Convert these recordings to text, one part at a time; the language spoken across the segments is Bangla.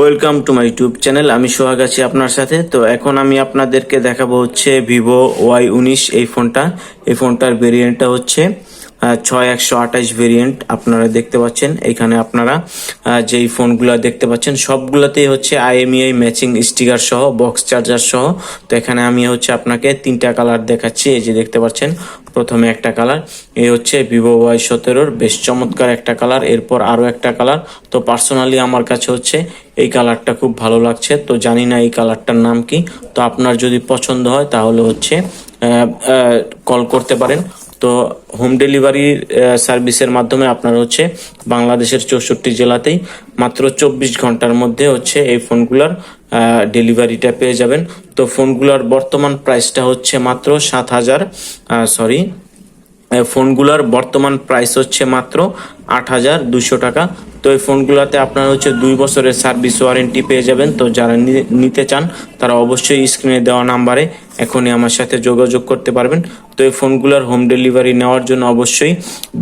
Welcome to my YouTube channel আমি সোহাগ আছি আপনার সাথে। তো এখন আমি আপনাদেরকে দেখাবো হচ্ছে ভিভো ওয়াই উনিশ এই ফোনটা। এই ফোনটার ভেরিয়েন্টটা হচ্ছে ছয় একশো আঠাশ ভেরিয়েন্ট আপনারা দেখতে পাচ্ছেন, এখানে আপনারা যেই ফোনগুলো দেখতে পাচ্ছেন, সবগুলোতেই হচ্ছে আইএমইআই ম্যাচিং স্টিকার সহ বক্স চার্জার সহ। তো এখানে আমি হচ্ছে আপনাকে তিনটা কালার দেখাচ্ছি, এই যে দেখতে পাচ্ছেন প্রথমে একটা কালার, এই হচ্ছে ভিভো ওয়াই সতেরোর বেশ চমৎকার একটা কালার, এরপর আরও একটা কালার। তো পার্সোনালি আমার কাছে হচ্ছে এই কালারটা খুব ভালো লাগছে, তো জানি না এই কালারটার নাম কি। তো আপনার যদি পছন্দ হয় তাহলে হচ্ছে কল করতে পারেন। তো হোম ডেলিভারি সার্ভিসের মাধ্যমে আপনার হচ্ছে বাংলাদেশের চৌষট্টি জেলাতেই মাত্র চব্বিশ ঘণ্টার মধ্যে হচ্ছে এই ফোনগুলোর ডেলিভারিটা পেয়ে যাবেন। তো ফোনগুলোর বর্তমান প্রাইসটা হচ্ছে মাত্র সাত হাজার সরি ফোনগুলোর বর্তমান প্রাইস হচ্ছে মাত্র আট হাজার দুশো টাকা। তো এই ফোনগুলোতে আপনার হচ্ছে দুই বছরের সার্ভিস ওয়ারেন্টি পেয়ে যাবেন। তো যারা নিতে চান, তারা অবশ্যই স্ক্রিনে দেওয়া নাম্বারে এখনই আমার সাথে যোগাযোগ করতে পারবেন। তো এই ফোনগুলোর হোম ডেলিভারি নেওয়ার জন্য অবশ্যই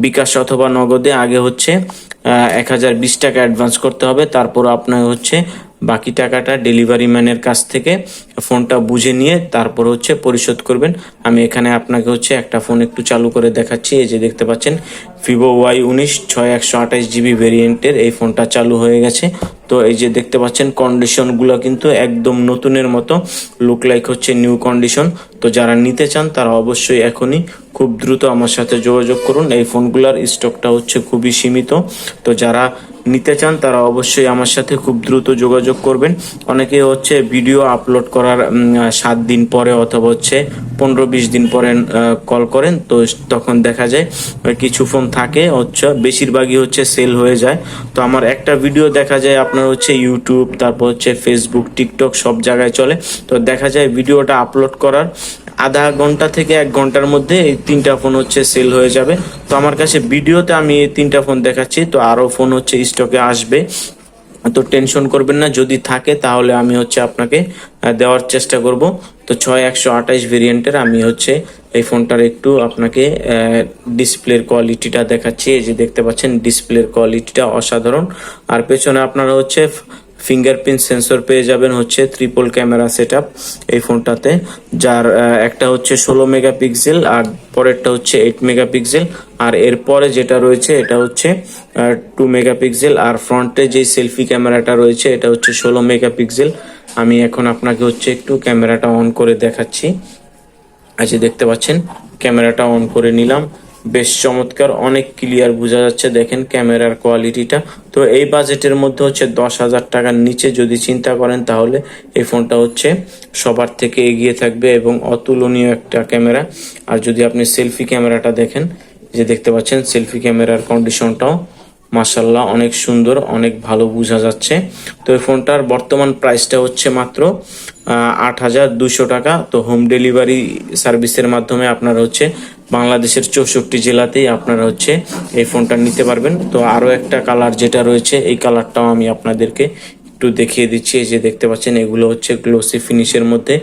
বিকাশ অথবা নগদে আগে হচ্ছে এক হাজার বিশ টাকা অ্যাডভান্স করতে হবে। তারপর আপনার হচ্ছে বাকি টাকাটা ডেলিভারি ম্যানের কাছ থেকে ফোনটা বুঝে নিয়ে তারপর হচ্ছে পরিশোধ করবেন। আমি এখানে আপনাকে হচ্ছে একটা ফোন একটু চালু করে দেখাচ্ছি। এই যে দেখতে পাচ্ছেন ভিভো ওয়াই উনিশ ছয় একশো আঠাশ জিবি ভেরিয়েন্টের এই ফোনটা চালু হয়ে গেছে। তো এই যে দেখতে পাচ্ছেন কন্ডিশনগুলো কিন্তু একদম নতুনের মতো লুক লাইক হচ্ছে নিউ কন্ডিশন তো যারা নিতে চান, তারা অবশ্যই এখনই খুব দ্রুত আমার সাথে যোগাযোগ করুন। এই ফোনগুলোর স্টকটা হচ্ছে খুবই সীমিত। তো যারা নিতে চান, তারা অবশ্যই আমার সাথে খুব দ্রুত যোগাযোগ করবেন। অনেকে হচ্ছে ভিডিও আপলোড করার সাত দিন পরে অথবা হচ্ছে পনেরো বিশ দিন পরে কল করেন, তো তখন দেখা যায় কিছু ফোন থাকে, হচ্ছে বেশিরভাগই হচ্ছে সেল হয়ে যায়। তো আমার একটা ভিডিও দেখা যায় আপনার হচ্ছে ইউটিউব, তারপর হচ্ছে ফেসবুক, টিকটক সব জায়গায় চলে। তো দেখা যায় ভিডিওটা আপলোড করার আধা ঘণ্টা থেকে এক ঘণ্টার মধ্যে এই তিনটা ফোন হচ্ছে সেল হয়ে যাবে। তো আমার কাছে ভিডিওতে আমি এই তিনটা ফোন দেখাচ্ছি, তো আরও ফোন হচ্ছে স্টকে আসবে। তো টেনশন করবেন না, যদি থাকে তাহলে আমি হচ্ছে আপনাকে দেওয়ার চেষ্টা করব। তো ছয় একশো আঠাইশ ভেরিয়েন্টের আমি হচ্ছে এই ফোনটার একটু আপনাকে ডিসপ্লের কোয়ালিটিটা দেখাচ্ছি। এই যে দেখতে পাচ্ছেন ডিসপ্লের কোয়ালিটিটা অসাধারণ। আর পেছনে আপনারা হচ্ছে ফিঙ্গারপ্রিন্ট সেন্সর পেয়ে যাবেন হচ্ছে ট্রিপল ক্যামেরা সেট এই ফোনটাতে, যার একটা হচ্ছে ষোলো মেগাপিক্সেল আর পরেরটা হচ্ছে এইট মেগাপিক্সেল আর এরপরে যেটা রয়েছে, এটা হচ্ছে টু মেগাপিক্সেল আর ফ্রন্টে যে সেলফি ক্যামেরাটা রয়েছে, এটা হচ্ছে ষোলো মেগাপিক্সেল আমি এখন আপনাকে হচ্ছে একটু ক্যামেরাটা অন করে দেখাচ্ছি। আচ্ছা দেখতে পাচ্ছেন? ক্যামেরাটা অন করে নিলাম। বেশ চমৎকার, অনেক ক্লিয়ার বোঝা যাচ্ছে। দেখেন ক্যামেরার কোয়ালিটিটা তো এই বাজেটের মধ্যে হচ্ছে দশ হাজার টাকার নিচে যদি চিন্তা করেন, তাহলে এই ফোনটা হচ্ছে সবার থেকে এগিয়ে থাকবে এবং অতুলনীয় একটা ক্যামেরা। আর যদি আপনি সেলফি ক্যামেরাটা দেখেন যে দেখতে পাচ্ছেন সেলফি ক্যামেরার কন্ডিশনটাও মাসাল্লাহ অনেক সুন্দর, অনেক ভালো বোঝা যাচ্ছে। তো এই ফোনটার বর্তমান প্রাইসটা হচ্ছে মাত্র আট হাজার দুশো টাকা। তো হোম ডেলিভারি সার্ভিসের মাধ্যমে আপনারা হচ্ছে বাংলাদেশের চৌষট্টি জেলাতেই আপনারা হচ্ছে এই ফোনটা নিতে পারবেন। তো আরও একটা কালার যেটা রয়েছে, এই কালারটাও আমি আপনাদেরকে একটু দেখিয়ে দিচ্ছি। যে দেখতে পাচ্ছেন, এগুলো হচ্ছে গ্লোসি ফিনিশের মধ্যে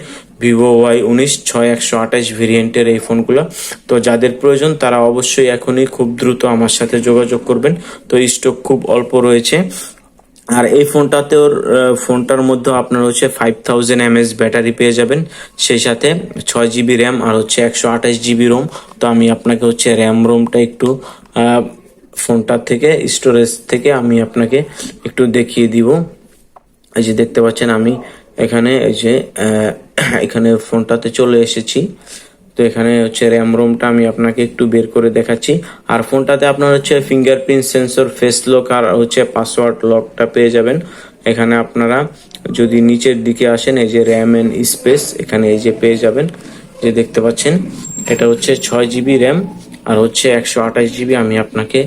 ভিভো ওয়াই উনিশ, ছয় একশো আঠাশ ভেরিয়েন্টের এই ফোনগুলো তো যাদের প্রয়োজন, তারা অবশ্যই এখনই খুব দ্রুত আমার সাথে যোগাযোগ করবেন। তো স্টক খুব অল্প রয়েছে। আর এই ফোনটাতে ওর ফোনটার মধ্যে আপনার হচ্ছে ফাইভ থাউজেন্ড এমএস ব্যাটারি পেয়ে যাবেন। সেই সাথে ছয় জিবি র্যাম আর হচ্ছে একশো আঠাশ জিবি রোম তো আমি আপনাকে হচ্ছে র্যাম রোমটা একটু ফোনটার থেকে স্টোরেজ থেকে আমি আপনাকে একটু দেখিয়ে দিব। এই যে দেখতে পাচ্ছেন আমি এখানে, এই যে এখানে ফোনটাতে চলে এসেছি। তো এখানে হচ্ছে র্যাম রোমটা আমি আপনাকে একটু বের করে দেখাচ্ছি। আর ফোনটাতে আপনার হচ্ছে ফিঙ্গারপ্রিন্ট সেন্সর ফেস লক আর হচ্ছে পাসওয়ার্ড লকটা পেয়ে যাবেন। এখানে আপনারা যদি নিচের দিকে আসেন, এই যে র্যাম এন্ড স্পেস এখানে এই যে পেয়ে যাবেন। যে দেখতে পাচ্ছেন, এটা হচ্ছে ছয় জিবি র্যাম আর হচ্ছে একশো আঠাশ জিবি আমি আপনাকে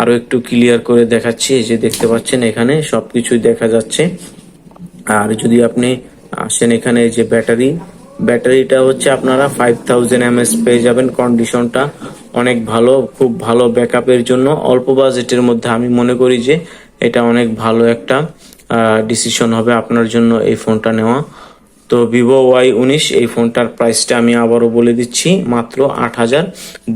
আরও একটু ক্লিয়ার করে দেখাচ্ছি। এই যে দেখতে পাচ্ছেন, এখানে সবকিছুই দেখা যাচ্ছে। আর যদি আপনি আসেন এখানে, এই যে ব্যাটারি ব্যাটারিটা হচ্ছে আপনারা ফাইভ থাউজেন্ড এমএস পেয়ে যাবেন। কন্ডিশনটা অনেক ভালো, খুব ভালো ব্যাকআপের জন্য। অল্প বাজেটের মধ্যে আমি মনে করি যে এটা অনেক ভালো একটা ডিসিশন হবে আপনার জন্য এই ফোনটা নেওয়া। তো ভিভো ওয়াই উনিশ, এই ফোনটার প্রাইসটা আমি আবারও বলে দিচ্ছি, মাত্র আট হাজার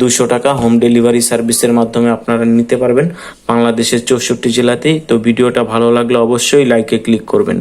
দুশো টাকা হোম ডেলিভারি সার্ভিসের মাধ্যমে আপনারা নিতে পারবেন। বাংলাদেশের চৌষট্টি জেলাতেই। তো ভিডিওটা ভালো লাগলে অবশ্যই লাইকে ক্লিক করবেন।